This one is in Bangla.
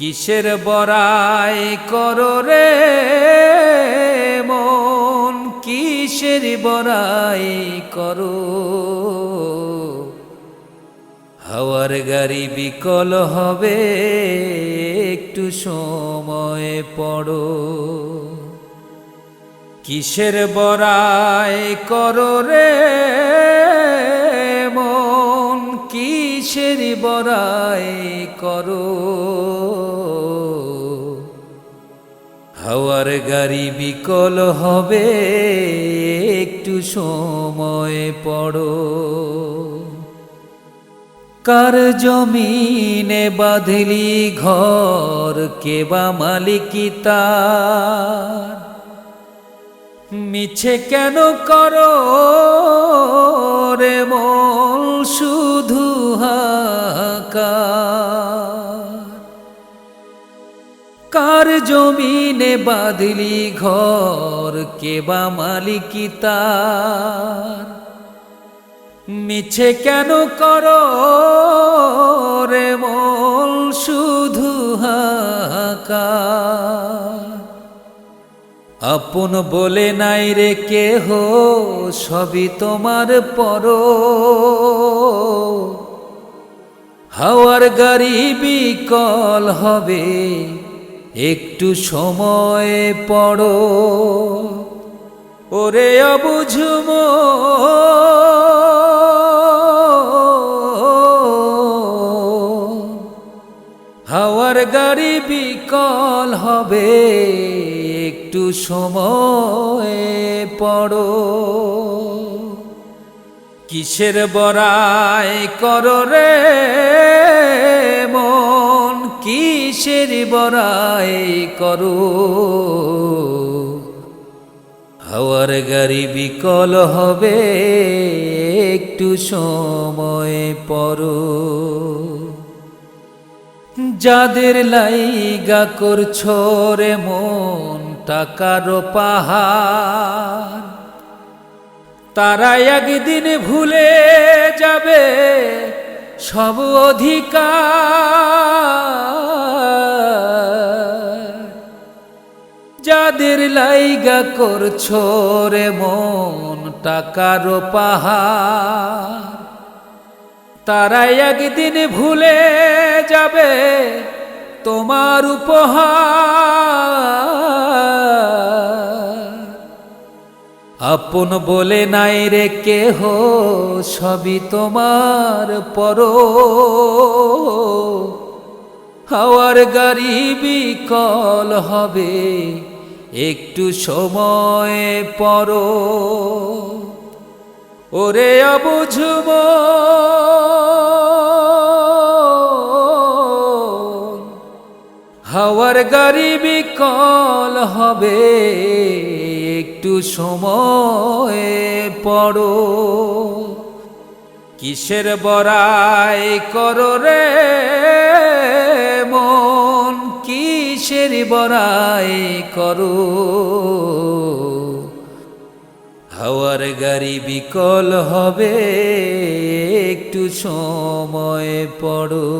কিসের বড়াই করো রে মন? কিসের বড়াই করো? হাওয়ার গাড়ি বিকল হবে, একটু সময় পড়ো। কিসের বড়াই করো রে মন? কিসের বড়াই করো? হাওয়ার গাড়ি বিকল হবে, একটু সময় পড়ো। কার জমিনে বাঁধলি ঘর কেবা মালিকিতা মিছে কেন করো রে মন শুধু হাহাকার? কার জমিনে বাঁধলি ঘর কেবা মালিকিতার মিছে কেন কর রে শুধু হাহাকার? আপন বলে নাই রে কেহ, সবই তোমার পর। হাওয়ার গাড়ি বিকল হবে একটু সময় পড়ো। ওরে অবুঝুম হাওয়ার গাড়ি বিকল হবে, একটু সময় পড়ো। কিসের বড়াই করো রে মন? কিসের বড়াই করো? হাওয়ার গাড়ি বিকল হবে, একটু সময় পড়ো। যাদের লাইগা করছ রে মন, টাকার পাহাড় তারা একদিন ভুলে যাবে সব অধিকার। যাদের লাইগা করছ রে মন টাকার পাহাড়। তারা একদিন ভুলে যাবে তোমার উপহার। আপন বলে নাই রে কেহ, সবই তোমার পর হাওয়ার গাড়ি বিকল হবে একটু সময় পরো ওরে অবুঝব হাওয়ার গাড়ি বিকল হবে, একটু সময় পড়ো। কিসের বড়াই করো রে? বড়াই করো। হাওয়ার গাড়ি বিকল হবে একটু সময় পড়ো।